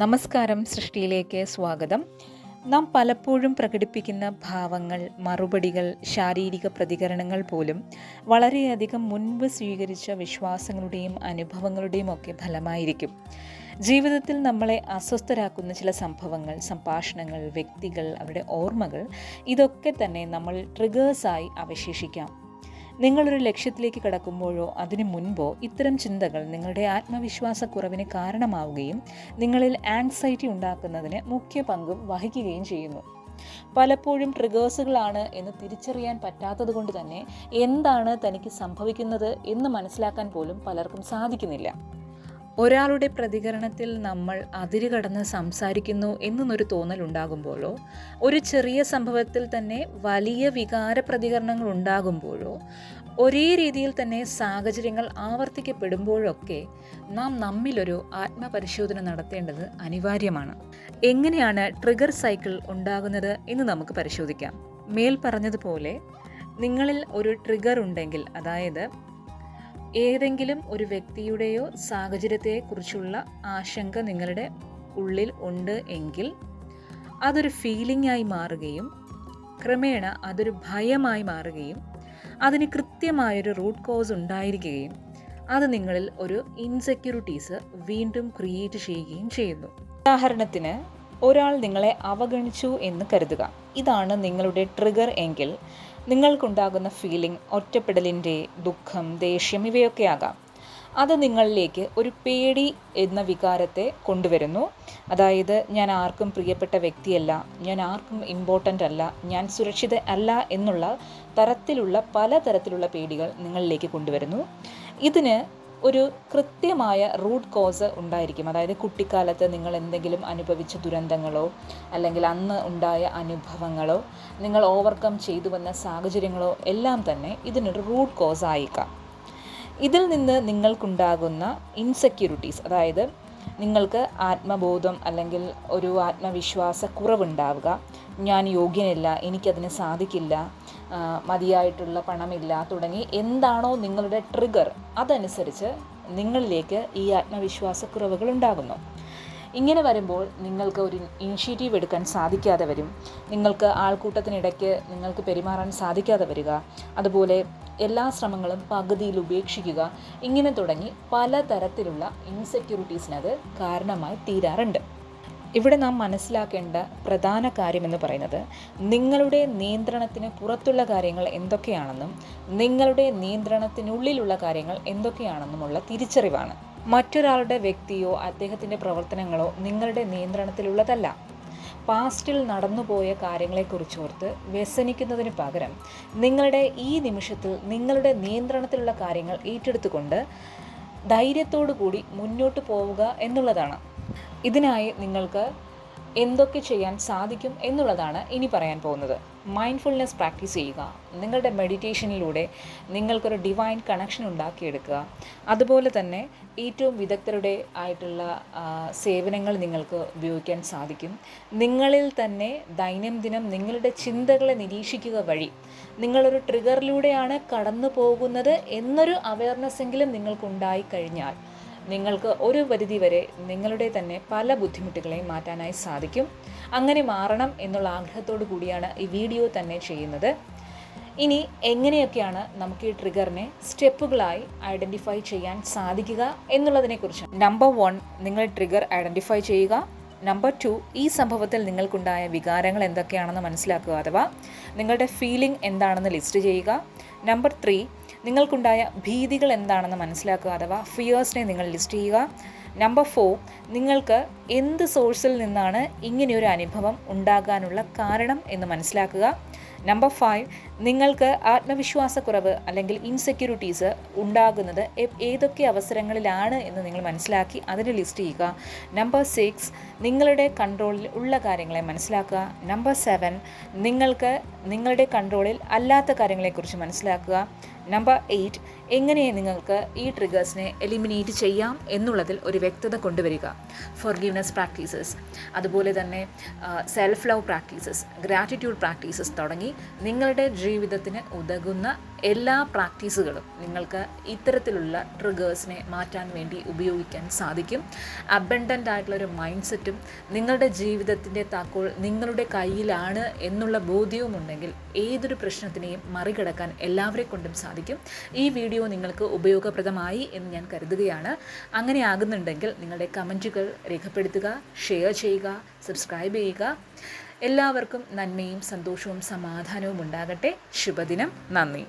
നമസ്കാരം സൃഷ്ടിയിലേക്ക് സ്വാഗതം. നാം പലപ്പോഴും പ്രകടിപ്പിക്കുന്ന ഭാവങ്ങൾ മറുപടികൾ ശാരീരിക പ്രതികരണങ്ങൾ പോലും വളരെയധികം മുൻപ് സ്വീകരിച്ച വിശ്വാസങ്ങളുടെയും അനുഭവങ്ങളുടെയും ഒക്കെ ഫലമായിരിക്കും. ജീവിതത്തിൽ നമ്മളെ അസ്വസ്ഥരാക്കുന്ന ചില സംഭവങ്ങൾ സംഭാഷണങ്ങൾ വ്യക്തികൾ അവരുടെ ഓർമ്മകൾ ഇതൊക്കെ തന്നെ നമ്മൾ ട്രിഗേഴ്സായി അവശേഷിക്കാം. നിങ്ങളൊരു ലക്ഷ്യത്തിലേക്ക് കടക്കുമ്പോഴോ അതിനു മുൻപോ ഇത്തരം ചിന്തകൾ നിങ്ങളുടെ ആത്മവിശ്വാസക്കുറവിന് കാരണമാവുകയും നിങ്ങളിൽ ആങ്സൈറ്റി ഉണ്ടാക്കുന്നതിന് മുഖ്യ പങ്കും വഹിക്കുകയും ചെയ്യുന്നു. പലപ്പോഴും ട്രിഗേഴ്സുകളാണ് എന്ന് തിരിച്ചറിയാൻ പറ്റാത്തത് കൊണ്ട് തന്നെ എന്താണ് തനിക്ക് സംഭവിക്കുന്നത് എന്ന് മനസ്സിലാക്കാൻ പോലും പലർക്കും സാധിക്കുന്നില്ല. ഒരാളുടെ പ്രതികരണത്തിൽ നമ്മൾ അതിര് കടന്ന് സംസാരിക്കുന്നു എന്നൊരു തോന്നൽ ഉണ്ടാകുമ്പോഴോ ഒരു ചെറിയ സംഭവത്തിൽ തന്നെ വലിയ വികാര പ്രതികരണങ്ങൾ ഉണ്ടാകുമ്പോഴോ ഒരേ രീതിയിൽ തന്നെ സാഹചര്യങ്ങൾ ആവർത്തിക്കപ്പെടുമ്പോഴൊക്കെ നാം നമ്മിലൊരു ആത്മപരിശോധന നടത്തേണ്ടത് അനിവാര്യമാണ്. എങ്ങനെയാണ് ട്രിഗർ സൈക്കിൾ ഉണ്ടാകുന്നത് എന്ന് നമുക്ക് പരിശോധിക്കാം. മേൽ പറഞ്ഞതുപോലെ നിങ്ങളിൽ ഒരു ട്രിഗർ ഉണ്ടെങ്കിൽ അതായത് ഏതെങ്കിലും ഒരു വ്യക്തിയുടെയോ സാഹചര്യത്തെക്കുറിച്ചുള്ള ആശങ്ക നിങ്ങളുടെ ഉള്ളിൽ ഉണ്ട് എങ്കിൽ അതൊരു ഫീലിംഗ് ആയി മാറുകയും ക്രമേണ അതൊരു ഭയമായി മാറുകയും അതിന് കൃത്യമായൊരു റൂട്ട് കോസ് ഉണ്ടായിരിക്കുകയും അത് നിങ്ങളിൽ ഒരു ഇൻസെക്യൂരിറ്റീസ് വീണ്ടും ക്രിയേറ്റ് ചെയ്യുകയും ചെയ്യുന്നു. ഉദാഹരണത്തിന് ഒരാൾ നിങ്ങളെ അവഗണിച്ചു എന്ന് കരുതുക. ഇതാണ് നിങ്ങളുടെ ട്രിഗർ എങ്കിൽ നിങ്ങൾക്കുണ്ടാകുന്ന ഫീലിംഗ് ഒറ്റപ്പെടലിന്റെ ദുഃഖം ദേഷ്യം ഇവയൊക്കെ ആകാം. അത് നിങ്ങളിലേക്ക് ഒരു പേടി എന്ന വികാരത്തെ കൊണ്ടുവരുന്നു. അതായത് ഞാൻ ആർക്കും പ്രിയപ്പെട്ട വ്യക്തിയല്ല ഞാൻ ആർക്കും ഇമ്പോർട്ടന്റ് അല്ല ഞാൻ സുരക്ഷിത അല്ല എന്നുള്ള തരത്തിലുള്ള പല തരത്തിലുള്ള പേടികൾ നിങ്ങളിലേക്ക് കൊണ്ടുവരുന്നു. ഇതിന് ഒരു കൃത്യമായ റൂട്ട് കോസ് ഉണ്ടായിരിക്കും. അതായത് കുട്ടിക്കാലത്ത് നിങ്ങൾ എന്തെങ്കിലും അനുഭവിച്ച ദുരന്തങ്ങളോ അല്ലെങ്കിൽ അന്ന് ഉണ്ടായ അനുഭവങ്ങളോ നിങ്ങൾ ഓവർകം ചെയ്തു വന്ന സാഹചര്യങ്ങളോ എല്ലാം തന്നെ ഇതിനൊരു റൂട്ട് കോസ് ആയേക്കാം. ഇതിൽ നിന്ന് നിങ്ങൾക്കുണ്ടാകുന്ന ഇൻസെക്യൂരിറ്റീസ് അതായത് നിങ്ങൾക്ക് ആത്മബോധം അല്ലെങ്കിൽ ഒരു ആത്മവിശ്വാസ കുറവുണ്ടാവുക ഞാൻ യോഗ്യനല്ല എനിക്കതിന് സാധിക്കില്ല മതിയായിട്ടുള്ള പണമില്ല തുടങ്ങി എന്താണോ നിങ്ങളുടെ ട്രിഗർ അതനുസരിച്ച് നിങ്ങളിലേക്ക് ഈ ആത്മവിശ്വാസക്കുറവുകൾ ഉണ്ടാകുന്നു. ഇങ്ങനെ വരുമ്പോൾ നിങ്ങൾക്ക് ഒരു ഇനിഷ്യേറ്റീവ് എടുക്കാൻ സാധിക്കാതെ വരും. നിങ്ങൾക്ക് ആൾക്കൂട്ടത്തിനിടയ്ക്ക് നിങ്ങൾക്ക് പെരുമാറാൻ സാധിക്കാതെ വരിക. അതുപോലെ എല്ലാ ശ്രമങ്ങളും പകുതിയിൽ ഉപേക്ഷിക്കുക. ഇങ്ങനെ തുടങ്ങി പലതരത്തിലുള്ള ഇൻസെക്യൂരിറ്റീസിനത് കാരണമായി തീരാറുണ്ട്. ഇവിടെ നാം മനസ്സിലാക്കേണ്ട പ്രധാന കാര്യമെന്ന് പറയുന്നത് നിങ്ങളുടെ നിയന്ത്രണത്തിന് പുറത്തുള്ള കാര്യങ്ങൾ എന്തൊക്കെയാണെന്നും നിങ്ങളുടെ നിയന്ത്രണത്തിനുള്ളിലുള്ള കാര്യങ്ങൾ എന്തൊക്കെയാണെന്നുമുള്ള തിരിച്ചറിവാണ്. മറ്റൊരാളുടെ വ്യക്തിയോ അദ്ദേഹത്തിന്റെ പ്രവർത്തനങ്ങളോ നിങ്ങളുടെ നിയന്ത്രണത്തിലുള്ളതല്ല. പാസ്റ്റിൽ നടന്നുപോയ കാര്യങ്ങളെക്കുറിച്ചോർത്ത് വ്യസനിക്കുന്നതിന് പകരം നിങ്ങളുടെ ഈ നിമിഷത്തിൽ നിങ്ങളുടെ നിയന്ത്രണത്തിലുള്ള കാര്യങ്ങൾ ഏറ്റെടുത്തുകൊണ്ട് ധൈര്യത്തോടു കൂടി മുന്നോട്ട് പോവുക എന്നുള്ളതാണ്. ഇതിനായി നിങ്ങൾക്ക് എന്തൊക്കെ ചെയ്യാൻ സാധിക്കും എന്നുള്ളതാണ് ഇനി പറയാൻ പോകുന്നത്. മൈൻഡ്ഫുൾനെസ് പ്രാക്ടീസ് ചെയ്യുക. നിങ്ങളുടെ മെഡിറ്റേഷനിലൂടെ നിങ്ങൾക്കൊരു ഡിവൈൻ കണക്ഷൻ ഉണ്ടാക്കിയെടുക്കുക. അതുപോലെ തന്നെ ഏറ്റവും വിദഗ്ധരുടെ ആയിട്ടുള്ള സേവനങ്ങൾ നിങ്ങൾക്ക് ഉപയോഗിക്കാൻ സാധിക്കും. നിങ്ങളിൽ തന്നെ ദൈനംദിനം നിങ്ങളുടെ ചിന്തകളെ നിരീക്ഷിക്കുക വഴി നിങ്ങളൊരു ട്രിഗറിലൂടെയാണ് കടന്നു പോകുന്നത് എന്നൊരു അവയർനെസ് എങ്കിലും നിങ്ങൾക്കുണ്ടായി കഴിഞ്ഞാൽ നിങ്ങൾക്ക് ഒരു പരിധി വരെ നിങ്ങളുടെ തന്നെ പല ബുദ്ധിമുട്ടുകളെയും മാറ്റാനായി സാധിക്കും. അങ്ങനെ മാറണം എന്നുള്ള ആഗ്രഹത്തോടു കൂടിയാണ് ഈ വീഡിയോ തന്നെ ചെയ്യുന്നത്. ഇനി എങ്ങനെയൊക്കെയാണ് നമുക്ക് ഈ ട്രിഗറിനെ സ്റ്റെപ്പുകളായി ഐഡന്റിഫൈ ചെയ്യാൻ സാധിക്കുക എന്നുള്ളതിനെക്കുറിച്ച് നമ്പർ വൺ നിങ്ങൾ ട്രിഗർ ഐഡന്റിഫൈ ചെയ്യുക. നമ്പർ ടു ഈ സംഭവത്തിൽ നിങ്ങൾക്കുണ്ടായ വികാരങ്ങൾ എന്തൊക്കെയാണെന്ന് മനസ്സിലാക്കുക അഥവാ നിങ്ങളുടെ ഫീലിംഗ് എന്താണെന്ന് ലിസ്റ്റ് ചെയ്യുക. നമ്പർ ത്രീ നിങ്ങൾക്കുണ്ടായ ഭീതികൾ എന്താണെന്ന് മനസ്സിലാക്കുക അഥവാ ഫിയേഴ്സിനെ നിങ്ങൾ ലിസ്റ്റ് ചെയ്യുക. നമ്പർ ഫോർ നിങ്ങൾക്ക് എന്ത് സോഴ്സിൽ നിന്നാണ് ഇങ്ങനെയൊരു അനുഭവം ഉണ്ടാകാനുള്ള കാരണം എന്ന് മനസ്സിലാക്കുക. നമ്പർ ഫൈവ് നിങ്ങൾക്ക് ആത്മവിശ്വാസക്കുറവ് അല്ലെങ്കിൽ ഇൻസെക്യൂരിറ്റീസ് ഉണ്ടാകുന്നത് ഏതൊക്കെ അവസരങ്ങളിലാണ് എന്ന് നിങ്ങൾ മനസ്സിലാക്കി അതിന് ലിസ്റ്റ് ചെയ്യുക. നമ്പർ സിക്സ് നിങ്ങളുടെ കൺട്രോളിൽ ഉള്ള കാര്യങ്ങളെ മനസ്സിലാക്കുക. നമ്പർ സെവൻ നിങ്ങൾക്ക് നിങ്ങളുടെ കൺട്രോളിൽ അല്ലാത്ത കാര്യങ്ങളെക്കുറിച്ച് മനസ്സിലാക്കുക. നമ്പർ എയ്റ്റ് എങ്ങനെ നിങ്ങൾക്ക് ഈ ട്രിഗേഴ്സിനെ എലിമിനേറ്റ് ചെയ്യാം എന്നുള്ളതിൽ ഒരു വ്യക്തത കൊണ്ടുവരിക. ഫോർഗീവ്നെസ് പ്രാക്ടീസസ് അതുപോലെ തന്നെ self love practices gratitude practices തുടങ്ങി നിങ്ങളുടെ ജീവിതത്തിന് ഉതകുന്ന എല്ലാ പ്രാക്ടീസുകളും നിങ്ങൾക്ക് ഇത്തരത്തിലുള്ള ട്രിഗേഴ്സിനെ മാറ്റാൻ വേണ്ടി ഉപയോഗിക്കാൻ സാധിക്കും. അബൻഡന്റ് ആയിട്ടുള്ള ഒരു മൈൻഡ് സെറ്റും നിങ്ങളുടെ ജീവിതത്തിന്റെ താക്കോൾ നിങ്ങളുടെ കയ്യിലാണ് എന്നുള്ള ബോധ്യവും ഉണ്ടെങ്കിൽ ഏതൊരു പ്രശ്നത്തിനെയും മറികടക്കാൻ എല്ലാവരെ കൊണ്ടും സാധിക്കും. ഈ വീഡിയോ നിങ്ങൾക്ക് ഉപയോഗപ്രദമായി എന്ന് ഞാൻ കരുതുകയാണ്. അങ്ങനെ ആകുന്നുണ്ടെങ്കിൽ നിങ്ങളുടെ കമന്റുകൾ രേഖപ്പെടുത്തുക ഷെയർ ചെയ്യുക സബ്സ്ക്രൈബ് ചെയ്യുക. എല്ലാവർക്കും നന്മയും സന്തോഷവും സമാധാനവും ഉണ്ടാകട്ടെ. ശുഭദിനം. നന്ദി.